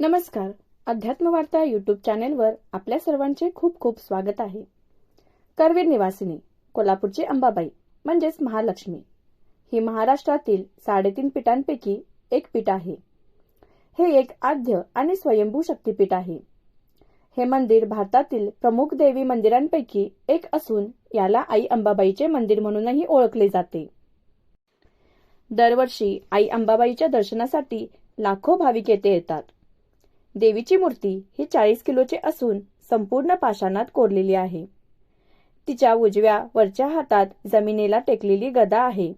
नमस्कार. अध्यात्मवार्ता युट्यूब चॅनेलवर आपल्या सर्वांचे खूप खूप स्वागत आहे. करवीर निवासिनी कोल्हापूरची अंबाबाई म्हणजेच महालक्ष्मी. ही महाराष्ट्रातील साडेतीन पीठांपैकी एक पीठ आहे. हे एक आद्य आणि स्वयंभू शक्तीपीठ आहे. हे मंदिर भारतातील प्रमुख देवी मंदिरांपैकी एक असून याला आई अंबाबाईचे मंदिर म्हणूनही ओळखले जाते. दरवर्षी आई अंबाबाईच्या दर्शनासाठी लाखो भाविक येथे येतात. देवीची मूर्ती ही चाळीस किलोची असून संपूर्ण पाषाणात कोरलेली आहे. तिच्या उजव्या वरच्या हातात जमिनीला टेकलेली गदा आहे.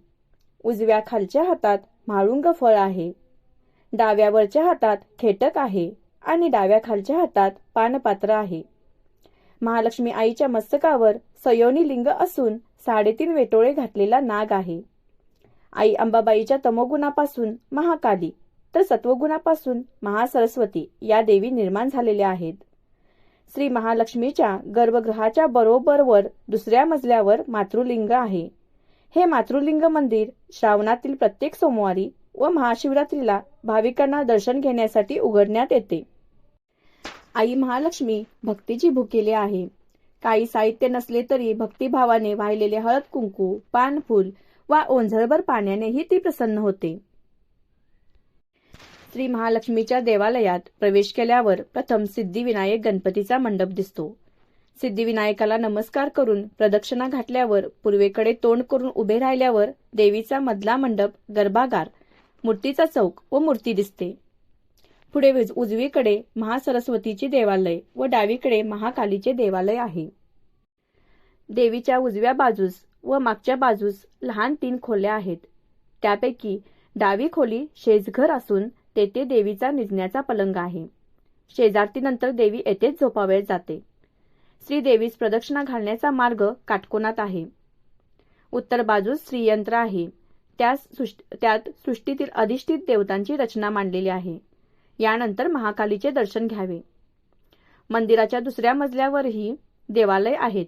उजव्या खालच्या हातात म्हाळुंग फळ आहे. डाव्या वरच्या हातात खेटक आहे आणि डाव्या खालच्या हातात पानपात्र आहे. महालक्ष्मी आईच्या मस्तकावर सयोनी लिंग असून साडेतीन वेटोळे घातलेला नाग आहे. आई अंबाबाईच्या तमोगुणापासून महाकाली. तर सत्वगुणापासून महासरस्वती या देवी निर्माण झालेल्या आहेत. श्री महालक्ष्मीच्या गर्भगृहाच्या बरोबरवर दुसऱ्या मजल्यावर मातृलिंग आहे. हे मातृलिंग मंदिर श्रावणातील प्रत्येक सोमवारी व महाशिवरात्रीला भाविकांना दर्शन घेण्यासाठी उघडण्यात येते. आई महालक्ष्मी भक्तीची भुकेली आहे. काही साहित्य नसले तरी भक्तिभावाने वाहिलेले हळद कुंकू पानफूल वा ओंझळभर पाण्यानेही ती प्रसन्न होते. श्री महालक्ष्मीच्या देवालयात प्रवेश केल्यावर प्रथम सिद्धिविनायक गणपतीचा मंडप दिसतो. सिद्धिविनायकाला नमस्कार करून प्रदक्षिणा घातल्यावर पूर्वेकडे तोंड करून उभे राहिल्यावर देवीचा मधला मंडप गर्भागार मूर्तीचा चौक व मूर्ती दिसते. पुढे उजवीकडे महासरस्वतीचे देवालय व डावीकडे महाकालीचे देवालय आहे. देवीच्या उजव्या बाजूस व मागच्या बाजूस लहान तीन खोल्या आहेत. त्यापैकी डावी खोली शेजघर असून तेथे देवीचा निजण्याचा पलंग आहे. शेजारतीनंतर देवी येथेच झोपावेळ जाते. श्रीदेवीस प्रदक्षिणा घालण्याचा मार्ग काटकोनात आहे. उत्तर बाजूस श्रीयंत्र आहे. त्यास त्यात सृष्टीतील अधिष्ठित देवतांची रचना मांडलेली आहे. यानंतर महाकालीचे दर्शन घ्यावे. मंदिराच्या दुसऱ्या मजल्यावरही देवालय आहेत.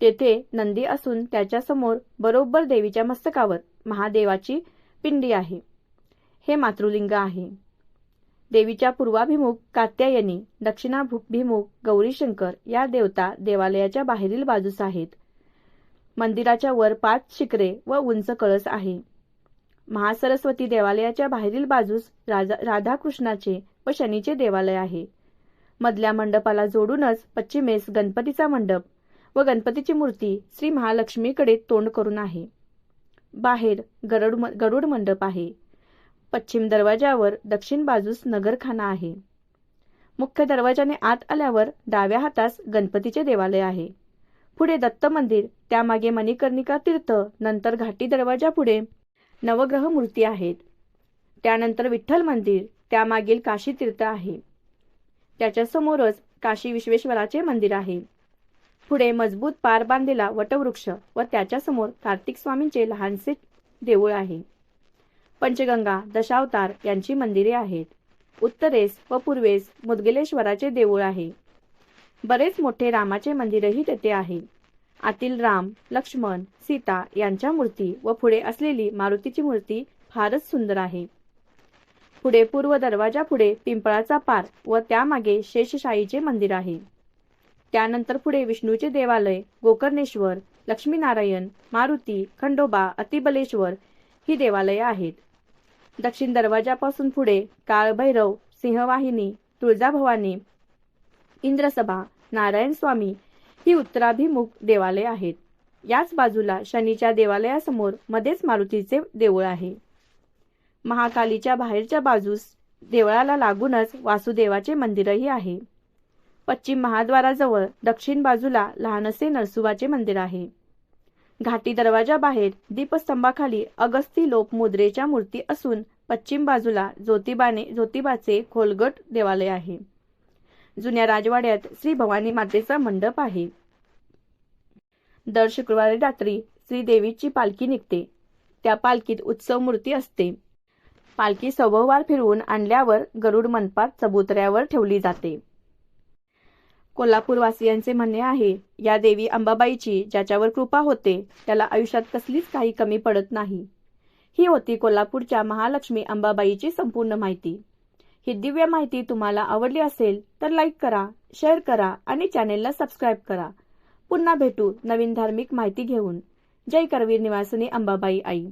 तेथे नंदी असून त्याच्यासमोर बरोबर देवीच्या मस्तकावर महादेवाची पिंडी आहे. हे मातृलिंग आहे. देवीच्या पूर्वाभिमुख कात्यायनी दक्षिणाभिमुख गौरीशंकर या देवता देवालयाच्या बाहेरील बाजूस आहेत. मंदिराच्या वर पाच शिखरे व उंच कळस आहे. महासरस्वती देवालयाच्या बाहेरील बाजूस राधाकृष्णाचे व शनीचे देवालय आहे. मधल्या मंडपाला जोडूनच पश्चिमेस गणपतीचा मंडप व गणपतीची मूर्ती श्री महालक्ष्मीकडे तोंड करून आहे. बाहेर गरुड गरुड मंडप आहे. पश्चिम दरवाजावर दक्षिण बाजूस नगरखाना आहे. मुख्य दरवाजाने आत आल्यावर डाव्या हातास गणपतीचे देवालय आहे. पुढे दत्त मंदिर त्यामागे मणिकर्णिका तीर्थ नंतर घाटी दरवाजा पुढे नवग्रह मूर्ती आहेत. त्यानंतर विठ्ठल मंदिर त्यामागील काशी तीर्थ आहे. त्याच्या समोरच काशी विश्वेश्वराचे मंदिर आहे. पुढे मजबूत पार बांधलेला वटवृक्ष व त्याच्यासमोर कार्तिक स्वामींचे लहानसे देऊळ आहे. पंचगंगा दशावतार यांची मंदिरे आहेत. उत्तरेस व पूर्वेस मुदगलेश्वराचे देऊळ आहे. बरेच मोठे रामाचे मंदिरही तेथे आहे. आतील राम लक्ष्मण सीता यांच्या मूर्ती व पुढे असलेली मारुतीची मूर्ती फारच सुंदर आहे. पुढे पूर्व दरवाजा पुढे पिंपळाचा पार व त्यामागे शेषशाहीचे मंदिर आहे. त्यानंतर पुढे विष्णूचे देवालय गोकर्णेश्वर लक्ष्मीनारायण मारुती खंडोबा अतिबलेश्वर ही देवालये आहेत. दक्षिण दरवाजापासून पुढे काळभैरव सिंहवाहिनी तुळजाभवानी इंद्रसभा नारायण स्वामी ही उत्तराभिमुख देवालय आहेत. याच बाजूला शनीच्या देवालयासमोर मध्येच मारुतीचे देऊळ आहे. महाकालीच्या बाहेरच्या बाजूस देवळाला लागूनच वासुदेवाचे मंदिरही आहे. पश्चिम महाद्वाराजवळ दक्षिण बाजूला लहानसे नरसुबाचे मंदिर आहे. घाटी दरवाजा बाहेर दीपस्तंभाखाली अगस्ती लोप मुद्रेच्या मूर्ती असून पश्चिम बाजूला ज्योतिबाने ज्योतिबाचे खोलगट देवालय आहे. जुन्या राजवाड्यात श्री भवानी मातेचा मंडप आहे. दर शुक्रवारी रात्री श्रीदेवीची पालखी निघते. त्या पालखीत उत्सव मूर्ती असते. पालखी सभोवार फिरवून आणल्यावर गरुड मनपात चबुतऱ्यावर ठेवली जाते. कोल्हापूरवासियांचे म्हणणे आहे या देवी अंबाबाईची ज्याच्यावर कृपा होते त्याला आयुष्यात कसलीच काही कमी पडत नाही. ही होती कोल्हापूरच्या महालक्ष्मी अंबाबाईची संपूर्ण माहिती. ही दिव्य माहिती तुम्हाला आवडली असेल तर लाईक करा शेअर करा आणि चॅनेलला सबस्क्राईब करा. पुन्हा भेटू नवीन धार्मिक माहिती घेऊन. जय करवीर निवासिनी अंबाबाई आई.